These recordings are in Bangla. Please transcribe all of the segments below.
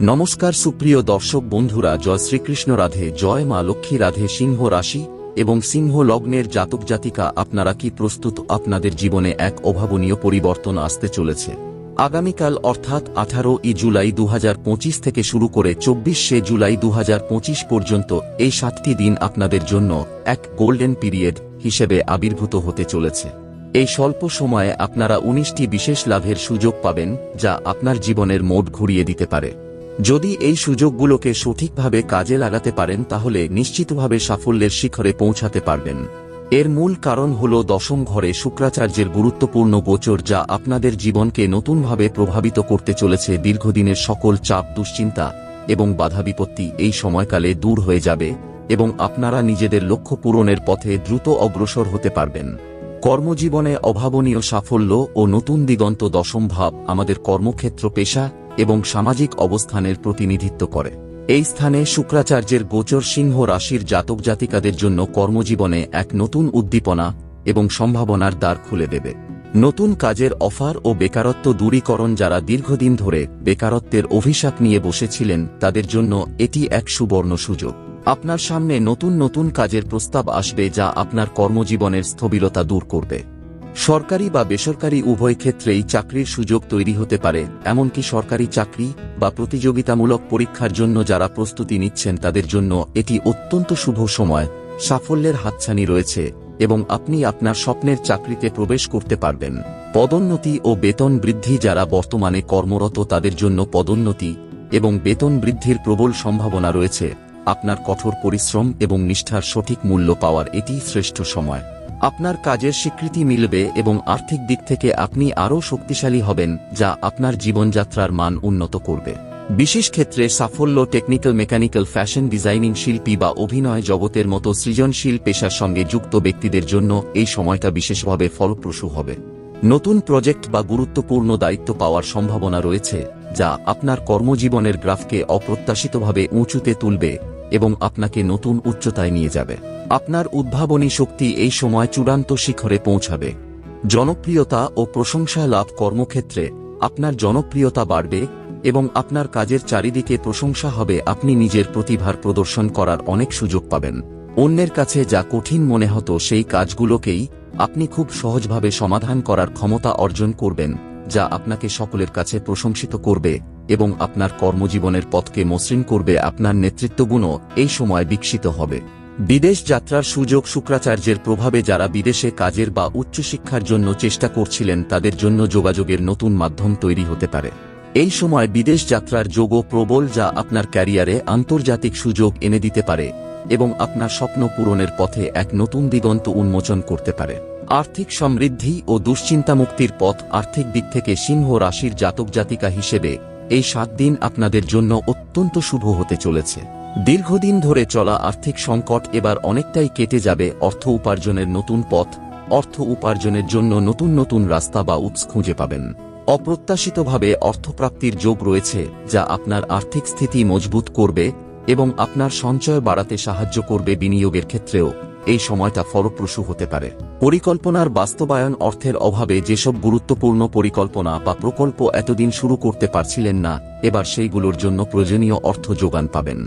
নমস্কার সুপ্রিয় দর্শক বন্ধুরা, জয় শ্রীকৃষ্ণ রাধে, জয় মা লক্ষ্মী রাধে, সিংহ রাশি এবং সিংহ লগ্নের জাতক জাতিকা, আপনারা কি প্রস্তুত? আপনাদের জীবনে এক অভাবনীয় পরিবর্তন আসতে চলেছে। আগামীকাল অর্থাৎ আঠারো ই জুলাই দুহাজার পঁচিশ থেকে শুরু করে চব্বিশে জুলাই দুহাজার পঁচিশ পর্যন্ত এই সাতটি দিন আপনাদের জন্য এক গোল্ডেন পিরিয়ড হিসেবে আবির্ভূত হতে চলেছে। এই স্বল্প সময়ে আপনারা উনিশটি বিশেষ লাভের সুযোগ পাবেন, যা আপনার জীবনের মোড ঘুরিয়ে দিতে পারে। যদি এই সুযোগগুলোকে সঠিকভাবে কাজে লাগাতে পারেন, তাহলে নিশ্চিতভাবে সাফল্যের শিখরে পৌঁছাতে পারবেন। এর মূল কারণ হল দশম ঘরে শুক্রাচার্যের গুরুত্বপূর্ণ গোচর যা আপনাদের জীবনকে নতুনভাবে প্রভাবিত করতে চলেছে দীর্ঘদিনের সকল চাপ, দুশ্চিন্তা এবং বাধা বিপত্তি এই সময়কালে দূর হয়ে যাবে এবং আপনারা নিজেদের লক্ষ্য পূরণের পথে দ্রুত অগ্রসর হতে পারবেন। কর্মজীবনে অভাবনীয় সাফল্য ও নতুন দিগন্ত দশম ভাব আমাদের কর্মক্ষেত্র পেশা এবং সামাজিক অবস্থানের প্রতিনিধিত্ব করে। এই স্থানে শুক্রাচার্যের গোচর সিংহ রাশির জাতক জাতিকাদের জন্য কর্মজীবনে এক নতুন উদ্দীপনা এবং সম্ভাবনার দ্বার খুলে দেবে। নতুন কাজের অফার ও বেকারত্ব দূরীকরণ যারা দীর্ঘদিন ধরে বেকারত্বের অভিশাপ নিয়ে বসেছিলেন, তাদের জন্য এটি এক সুবর্ণ সুযোগ। আপনার সামনে নতুন নতুন কাজের প্রস্তাব আসবে যা আপনার কর্মজীবনের স্থবিরতা দূর করবে। সরকারি বা বেসরকারি উভয় ক্ষেত্রেই চাকরির সুযোগ তৈরি হতে পারে, এমনকি সরকারি চাকরি বা প্রতিযোগিতামূলক পরীক্ষার জন্য যারা প্রস্তুতি নিচ্ছেন তাদের জন্য এটি অত্যন্ত শুভ সময়, সাফল্যের হাতছানি রয়েছে, এবং আপনি আপনার স্বপ্নের চাকরিতে প্রবেশ করতে পারবেন। পদোন্নতি ও বেতন বৃদ্ধি যারা বর্তমানে কর্মরত তাদের জন্য পদোন্নতি, এবং বেতন বৃদ্ধির প্রবল সম্ভাবনা রয়েছে, আপনার কঠোর পরিশ্রম এবং নিষ্ঠার সঠিক মূল্য পাওয়ার এটি শ্রেষ্ঠ সময়। আপনার কাজের স্বীকৃতি মিলবে এবং আর্থিক দিক থেকে আপনি আরও শক্তিশালী হবেন, যা আপনার জীবনযাত্রার মান উন্নত করবে। বিশেষ ক্ষেত্রে সাফল্য টেকনিক্যাল মেকানিক্যাল ফ্যাশন ডিজাইনিং শিল্পী বা অভিনয় জগতের মতো সৃজনশীল পেশার সঙ্গে যুক্ত ব্যক্তিদের জন্য এই সময়টা বিশেষভাবে ফলপ্রসূ হবে। নতুন প্রজেক্ট বা গুরুত্বপূর্ণ দায়িত্ব পাওয়ার সম্ভাবনা রয়েছে, যা আপনার কর্মজীবনের গ্রাফকে অপ্রত্যাশিতভাবে উঁচুতে তুলবে এবং আপনাকে নতুন উচ্চতায় নিয়ে যাবে। আপনার উদ্ভাবনী শক্তি এই সময় চূড়ান্ত শিখরে পৌঁছাবে। জনপ্রিয়তা ও প্রশংসা লাভ কর্মক্ষেত্রে আপনার জনপ্রিয়তা বাড়বে এবং আপনার কাজের চারিদিকে প্রশংসা হবে, আপনি নিজের প্রতিভার প্রদর্শন করার অনেক সুযোগ পাবেন। অন্যের কাছে যা কঠিন মনে হতো সেই কাজগুলোকেই আপনি খুব সহজভাবে সমাধান করার ক্ষমতা অর্জন করবেন, যা আপনাকে সকলের কাছে প্রশংসিত করবে এবং আপনার কর্মজীবনের পথকে মসৃণ করবে, আপনার নেতৃত্বগুণও এই সময় বিকশিত হবে। বিদেশ যাত্রার সুযোগ শুক্রাচার্যের প্রভাবে যারা বিদেশে কাজের বা উচ্চশিক্ষার জন্য চেষ্টা করছিলেন তাদের জন্য যোগাযোগের নতুন মাধ্যম তৈরি হতে পারে। এই সময় বিদেশ যাত্রার যোগও প্রবল যা আপনার ক্যারিয়ারে আন্তর্জাতিক সুযোগ এনে দিতে পারে এবং আপনার স্বপ্ন পূরণের পথে এক নতুন দিগন্ত উন্মোচন করতে পারে। আর্থিক সমৃদ্ধি ও দুশ্চিন্তা মুক্তির পথ আর্থিক দিক থেকে সিংহ রাশির জাতক জাতিকা হিসেবে এই সাত দিন আপনাদের জন্য অত্যন্ত শুভ হতে চলেছে। দীর্ঘদিন ধরে চলা আর্থিক সংকট এবার অনেকটাই কেটে যাবে অর্থ উপার্জনের নতুন পথ, অর্থ উপার্জনের জন্য নতুন নতুন রাস্তা বা উৎস খুঁজে পাবেন। অপ্রত্যাশিতভাবে অর্থপ্রাপ্তির যোগ রয়েছে, যা আপনার আর্থিক স্থিতি মজবুত করবে এবং আপনার সঞ্চয় বাড়াতে সাহায্য করবে বিনিয়োগের ক্ষেত্রেও, এই সময়টা ফলপ্রসূ হতে পারে। পরিকল্পনার বাস্তবায়ন অর্থের অভাবে যেসব গুরুত্বপূর্ণ পরিকল্পনা বা প্রকল্প এতদিন শুরু করতে পারছিলেন না, এবার সেইগুলোর জন্য প্রয়োজনীয় অর্থ যোগান পাবেন।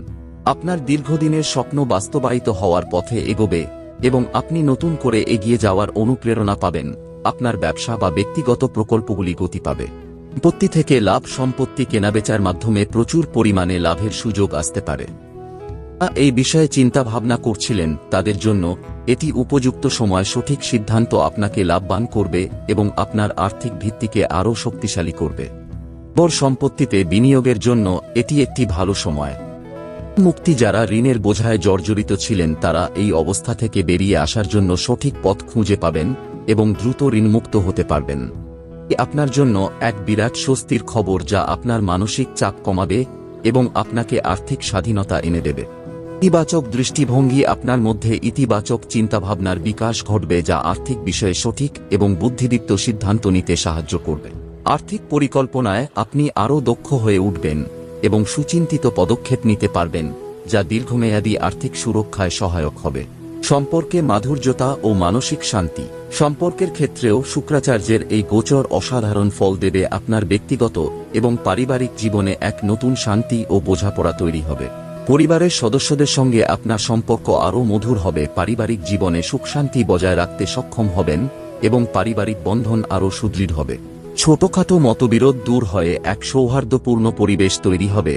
আপনার দীর্ঘদিনের স্বপ্ন বাস্তবায়িত হওয়ার পথে এগোবে, এবং আপনি নতুন করে এগিয়ে যাওয়ার অনুপ্রেরণা পাবেন। আপনার ব্যবসা বা ব্যক্তিগত প্রকল্পগুলি গতি পাবে। সম্পত্তি থেকে লাভ, সম্পত্তি কেনাবেচার মাধ্যমে প্রচুর পরিমাণে লাভের সুযোগ আসতে পারে। এই বিষয়ে চিন্তা ভাবনা করছিলেন, তাদের জন্য এটি উপযুক্ত সময় সঠিক সিদ্ধান্ত আপনাকে লাভবান করবে এবং আপনার আর্থিক ভিত্তিকে আরও শক্তিশালী করবে। বর সম্পত্তিতে বিনিয়োগের জন্য এটি একটি ভালো সময়। মুক্তি যারা ঋণের বোঝায় জর্জরিত ছিলেন, তারা এই অবস্থা থেকে বেরিয়ে আসার জন্য সঠিক পথ খুঁজে পাবেন এবং দ্রুত ঋণমুক্ত হতে পারবেন। আপনার জন্য এক বিরাট স্বস্তির খবর যা আপনার মানসিক চাপ কমাবে এবং আপনাকে আর্থিক স্বাধীনতা এনে দেবে। ইতিবাচক দৃষ্টিভঙ্গি আপনার মধ্যে ইতিবাচক চিন্তাভাবনার বিকাশ ঘটবে যা আর্থিক বিষয়ে সঠিক এবং বুদ্ধিদীপ্ত সিদ্ধান্ত নিতে সাহায্য করবে। আর্থিক পরিকল্পনায় আপনি আরও দক্ষ হয়ে উঠবেন। এবং সুচিন্তিত পদক্ষেপ নিতে পারবেন, যা দীর্ঘমেয়াদী আর্থিক সুরক্ষায় সহায়ক হবে। সম্পর্কে মাধুর্যতা ও মানসিক শান্তি। সম্পর্কের ক্ষেত্রেও শুক্রাচার্যের এই গোচর অসাধারণ ফল দেবে আপনার ব্যক্তিগত এবং পারিবারিক জীবনে এক নতুন শান্তি ও বোঝাপড়া তৈরি হবে। পরিবারের সদস্যদের সঙ্গে আপনার সম্পর্ক আরও মধুর হবে, পারিবারিক জীবনে সুখ শান্তি বজায় রাখতে সক্ষম হবেন এবং পারিবারিক বন্ধন আরও সুদৃঢ় হবে। ছোটখাটো মতবিরোধ দূর হয়ে এক সৌহার্দ্যপূর্ণ পরিবেশ তৈরি হবে,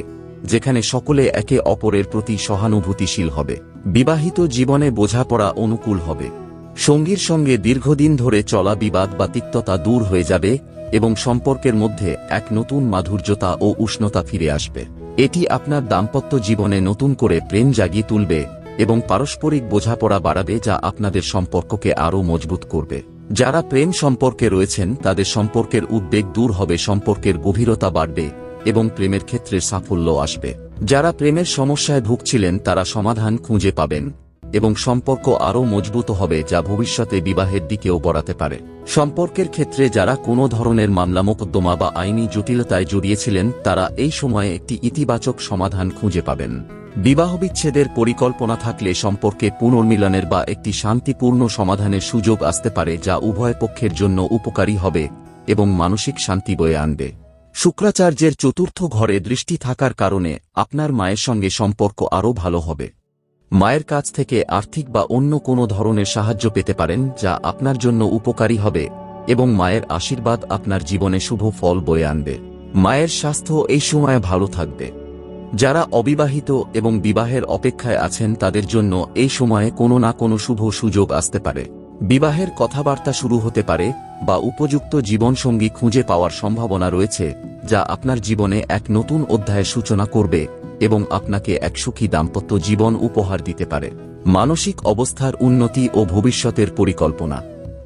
যেখানে সকলে একে অপরের প্রতি সহানুভূতিশীল হবে। বিবাহিত জীবনে বোঝাপড়া অনুকূল হবে। সঙ্গীর সঙ্গে দীর্ঘদিন ধরে চলা বিবাদ বা তিক্ততা দূর হয়ে যাবে এবং সম্পর্কের মধ্যে এক নতুন মাধুর্যতা ও উষ্ণতা ফিরে আসবে। এটি আপনার দাম্পত্য জীবনে নতুন করে প্রেম জাগিয়ে তুলবে এবং পারস্পরিক বোঝাপড়া বাড়াবে যা আপনাদের সম্পর্ককে আরও মজবুত করবে। যারা প্রেম সম্পর্কে রয়েছেন, তাদের সম্পর্কের উদ্বেগ দূর হবে, সম্পর্কের গভীরতা বাড়বে এবং প্রেমের ক্ষেত্রে সাফল্য আসবে। যারা প্রেমের সমস্যায় ভুগছিলেন, তারা সমাধান খুঁজে পাবেন এবং সম্পর্ক আরও মজবুত হবে, যা ভবিষ্যতে বিবাহের দিকেও বড়াতে পারে। সম্পর্কের ক্ষেত্রে যারা কোনো ধরনের মামলা মোকদ্দমা বা আইনি জটিলতায় জড়িয়েছিলেন, তারা এই সময়ে একটি ইতিবাচক সমাধান খুঁজে পাবেন। বিবাহ বিচ্ছেদের পরিকল্পনা থাকলে সম্পর্কে পুনর্মিলনের বা একটি শান্তিপূর্ণ সমাধানের সুযোগ আসতে পারে যা উভয় পক্ষের জন্য উপকারী হবে এবং মানসিক শান্তি বয়ে আনবে। শুক্রাচার্যের চতুর্থ ঘরে দৃষ্টি থাকার কারণে আপনার মায়ের সঙ্গে সম্পর্ক আরও ভালো হবে। মায়ের কাছ থেকে আর্থিক বা অন্য কোনো ধরনের সাহায্য পেতে পারেন যা আপনার জন্য উপকারী হবে এবং মায়ের আশীর্বাদ আপনার জীবনে শুভ ফল বয়ে আনবে। মায়ের স্বাস্থ্য এই সময় ভালো থাকবে। যারা অবিবাহিত এবং বিবাহের অপেক্ষায় আছেন তাদের জন্য এই সময়ে কোনো না কোনো শুভ সুযোগ আসতে পারে। বিবাহের কথাবার্তা শুরু হতে পারে বা উপযুক্ত জীবনসঙ্গী খুঁজে পাওয়ার সম্ভাবনা রয়েছে, যা আপনার জীবনে এক নতুন অধ্যায়ের সূচনা করবে এবং আপনাকে এক সুখী দাম্পত্য জীবন উপহার দিতে পারে। মানসিক অবস্থার উন্নতি ও ভবিষ্যতের পরিকল্পনা।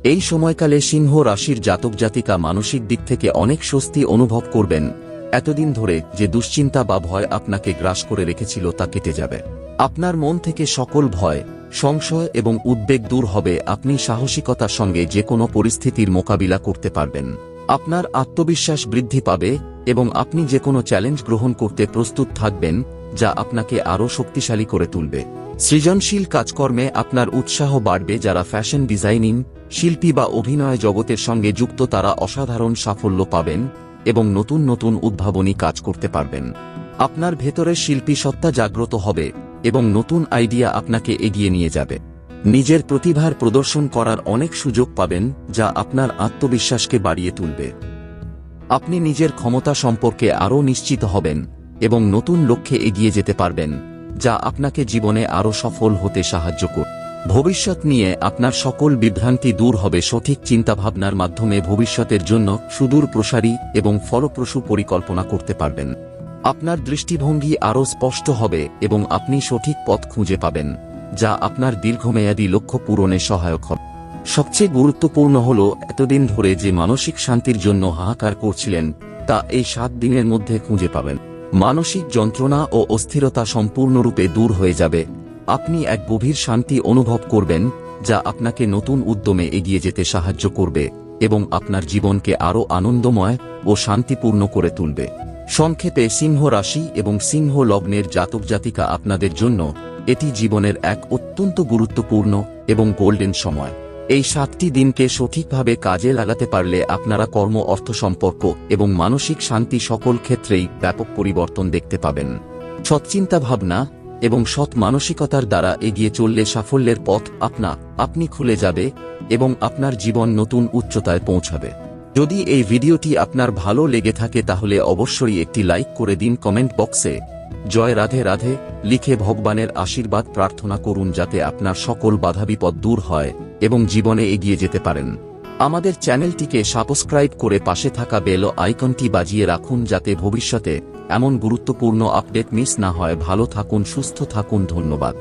এই সময়কালে সিংহ রাশির জাতক জাতিকা মানসিক দিক থেকে অনেক স্বস্তি অনুভব করবেন এতদিন ধরে যে দুশ্চিন্তা বা ভয় আপনাকে গ্রাস করে রেখেছিল তা কেটে যাবে। আপনার মন থেকে সকল ভয়, সংশয় এবং উদ্বেগ দূর হবে, আপনি সাহসিকতার সঙ্গে যে কোনো পরিস্থিতির মোকাবিলা করতে পারবেন। আপনার আত্মবিশ্বাস বৃদ্ধি পাবে এবং আপনি যে কোনো চ্যালেঞ্জ গ্রহণ করতে প্রস্তুত থাকবেন, যা আপনাকে আরও শক্তিশালী করে তুলবে। সৃজনশীল কাজকর্মে আপনার উৎসাহ বাড়বে যারা ফ্যাশন ডিজাইনিং, শিল্পী বা অভিনয় জগতের সঙ্গে যুক্ত তারা অসাধারণ সাফল্য পাবেন। এবং নতুন নতুন উদ্ভাবনী কাজ করতে পারবেন। আপনার ভেতরে শিল্পী সত্তা জাগ্রত হবে এবং নতুন আইডিয়া আপনাকে এগিয়ে নিয়ে যাবে। নিজের প্রতিভার প্রদর্শন করার অনেক সুযোগ পাবেন যা আপনার আত্মবিশ্বাসকে বাড়িয়ে তুলবে। আপনি নিজের ক্ষমতা সম্পর্কে আরও নিশ্চিত হবেন এবং নতুন লক্ষ্যে এগিয়ে যেতে পারবেন, যা আপনাকে জীবনে আরও সফল হতে সাহায্য করবে। ভবিষ্যৎ নিয়ে আপনার সকল বিভ্রান্তি দূর হবে সঠিক চিন্তাভাবনার মাধ্যমে ভবিষ্যতের জন্য সুদূর প্রসারী এবং ফলপ্রসূ পরিকল্পনা করতে পারবেন। আপনার দৃষ্টিভঙ্গি আরও স্পষ্ট হবে এবং আপনি সঠিক পথ খুঁজে পাবেন, যা আপনার দীর্ঘমেয়াদী লক্ষ্য পূরণে সহায়ক হবে। সবচেয়ে গুরুত্বপূর্ণ হল, এতদিন ধরে যে মানসিক শান্তির জন্য হাহাকার করছিলেন, তা এই সাত দিনের মধ্যে খুঁজে পাবেন। মানসিক যন্ত্রণা ও অস্থিরতা সম্পূর্ণরূপে দূর হয়ে যাবে। আপনি এক গভীর শান্তি অনুভব করবেন, যা আপনাকে নতুন উদ্যমে এগিয়ে যেতে সাহায্য করবে এবং আপনার জীবনকে আরও আনন্দময় ও শান্তিপূর্ণ করে তুলবে। সংক্ষেপে সিংহ রাশি এবং সিংহ লগ্নের জাতক জাতিকা আপনাদের জন্য এটি জীবনের এক অত্যন্ত গুরুত্বপূর্ণ এবং গোল্ডেন সময়। এই সাতটি দিনকে সঠিকভাবে কাজে লাগাতে পারলে আপনারা কর্ম, অর্থ সম্পর্ক এবং মানসিক শান্তি সকল ক্ষেত্রেই ব্যাপক পরিবর্তন দেখতে পাবেন। সৎচিন্তা ভাবনা এবং সৎ মানসিকতার দ্বারা এগিয়ে চললে সাফল্যের পথ আপনা, আপনি খুলে যাবে এবং আপনার জীবন নতুন উচ্চতায় পৌঁছাবে। যদি এই ভিডিওটি আপনার ভালো লেগে থাকে তাহলে অবশ্যই একটি লাইক করে দিন কমেন্ট বক্সে। জয় রাধে রাধে, লিখে ভগবানের আশীর্বাদ প্রার্থনা করুন যাতে আপনার সকল বাধাবিপদ দূর হয় এবং জীবনে এগিয়ে যেতে পারেন। আমাদের চ্যানেলটিকে সাবস্ক্রাইব করে পাশে থাকা বেল আইকনটি বাজিয়ে রাখুন যাতে ভবিষ্যতে এমন গুরুত্বপূর্ণ আপডেট মিস না হয়। ভালো থাকুন, সুস্থ থাকুন, ধন্যবাদ।